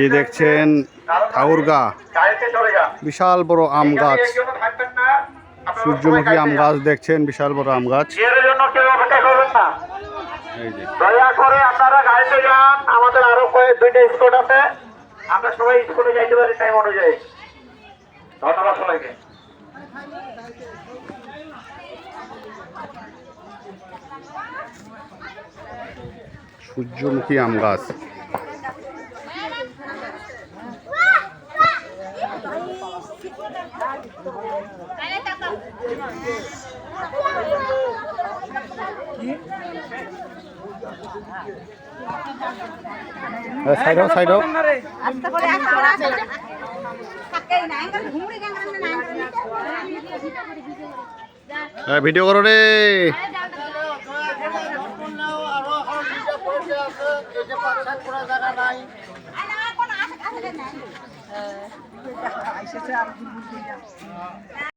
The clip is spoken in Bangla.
এই দেখছেন গাড়িতে বিশাল বড় আম গাছ। সূর্যমুখী আম গাছ দেখছেন বিশাল বড় আম গাছ। যান। চেয়ারের জন্য কেউ অপেক্ষা করবেন না। এই যে। দয়া করে আপনারা গাড়িতে যান আমাদের আরও কয়েক দুইটা স্কুল আছে। আমরা সবাই স্কুলে যাইতে পারি টাইম অনুযায়ী। ধন্যবাদ সবাইকে। সূর্যমুখী আম গাছ সাইড সাইড আস্তে করে আস্তে করে আস্তে করে থাকে না এঙ্গল ঘুমড়ি গেঙ্গল না না ভিডিও করো রে। আরে আসে আসে না।